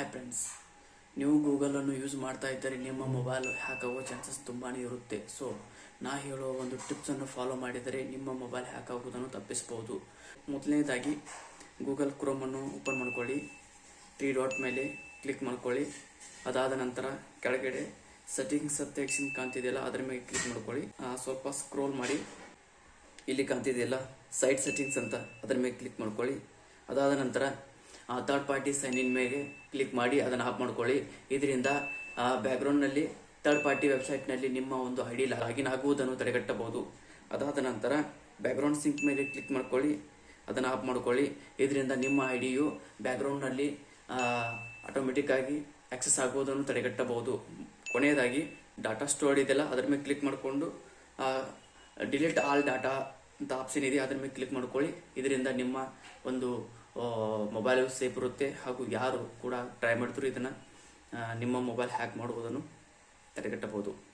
Hi friends ನೀವು ಗೂಗಲನ್ನು use ಮಾಡ್ತಾ ಇದ್ದರೆ ನಿಮ್ಮ ಮೊಬೈಲ್ ಹ್ಯಾಕ್ ಆಗುವ ಚಾನ್ಸಸ್ ತುಂಬಾ ಇರುತ್ತೆ. ಸೊ ನಾ ಹೇಳುವ ಒಂದು ಟಿಪ್ಸನ್ನು ಫಾಲೋ ಮಾಡಿದರೆ ನಿಮ್ಮ ಮೊಬೈಲ್ ಹ್ಯಾಕ್ ಆಗುವುದನ್ನು ತಪ್ಪಿಸಬಹುದು. ಮೊದಲನೇದಾಗಿ ಗೂಗಲ್ ಕ್ರೋಮನ್ನು ಓಪನ್ ಮಾಡ್ಕೊಳ್ಳಿ. ತ್ರೀ ಡಾಟ್ ಮೇಲೆ ಕ್ಲಿಕ್ ಮಾಡ್ಕೊಳ್ಳಿ. ಅದಾದ ನಂತರ ಕೆಳಗಡೆ ಸೆಟ್ಟಿಂಗ್ಸ್ ಸೆಕ್ಷನ್ ಕಾಣ್ತಿದೆಯಲ್ಲ, ಅದರ ಮೇಲೆ ಕ್ಲಿಕ್ ಮಾಡ್ಕೊಳ್ಳಿ. ಸ್ವಲ್ಪ ಸ್ಕ್ರೋಲ್ ಮಾಡಿ. ಇಲ್ಲಿ ಕಾಣ್ತಿದೆಯಲ್ಲ ಸೈಟ್ ಸೆಟ್ಟಿಂಗ್ಸ್ ಅಂತ, ಅದರ ಮೇಲೆ ಕ್ಲಿಕ್ ಮಾಡ್ಕೊಳ್ಳಿ. ಅದಾದ ನಂತರ ಥರ್ಡ್ ಪಾರ್ಟಿ ಸೈನ್ ಇನ್ ಮೇಲೆ ಕ್ಲಿಕ್ ಮಾಡಿ ಅದನ್ನು ಆಫ್ ಮಾಡ್ಕೊಳ್ಳಿ. ಇದರಿಂದ ಬ್ಯಾಕ್ಗ್ರೌಂಡ್ನಲ್ಲಿ ಥರ್ಡ್ ಪಾರ್ಟಿ ವೆಬ್ಸೈಟ್ನಲ್ಲಿ ನಿಮ್ಮ ಒಂದು ಐ ಡಿ ಲಾಗಿನ್ ಆಗುವುದನ್ನು ತಡೆಗಟ್ಟಬಹುದು. ಅದಾದ ನಂತರ ಬ್ಯಾಕ್ಗ್ರೌಂಡ್ ಸಿಂಕ್ ಮೇಲೆ ಕ್ಲಿಕ್ ಮಾಡ್ಕೊಳ್ಳಿ. ಅದನ್ನು ಆಫ್ ಮಾಡ್ಕೊಳ್ಳಿ. ಇದರಿಂದ ನಿಮ್ಮ ಐ ಡಿಯು ಬ್ಯಾಕ್ಗ್ರೌಂಡ್ನಲ್ಲಿ ಆಟೋಮೆಟಿಕ್ ಆಗಿ ಆಕ್ಸೆಸ್ ಆಗುವುದನ್ನು ತಡೆಗಟ್ಟಬಹುದು. ಕೊನೆಯದಾಗಿ ಡಾಟಾ ಸ್ಟೋರ್ ಇದೆಯಲ್ಲ, ಅದರ ಮೇಲೆ ಕ್ಲಿಕ್ ಮಾಡಿಕೊಂಡು ಡಿಲೀಟ್ ಆಲ್ ಡಾಟಾ ಅಂತ ಆಪ್ಷನ್ ಇದೆ ಅದರ ಮೇಲೆ ಕ್ಲಿಕ್ ಮಾಡ್ಕೊಳ್ಳಿ. ಇದರಿಂದ ನಿಮ್ಮ ಒಂದು ಮೊಬೈಲ್ ಸೇಫ್ ಇರುತ್ತೆ. ಹಾಗೂ ಯಾರು ಕೂಡ ಟ್ರೈ ಮಾಡಿದ್ರು ಇದನ್ನು ನಿಮ್ಮ ಮೊಬೈಲ್ ಹ್ಯಾಕ್ ಮಾಡುವುದನ್ನು ತಡೆಗಟ್ಟಬಹುದು.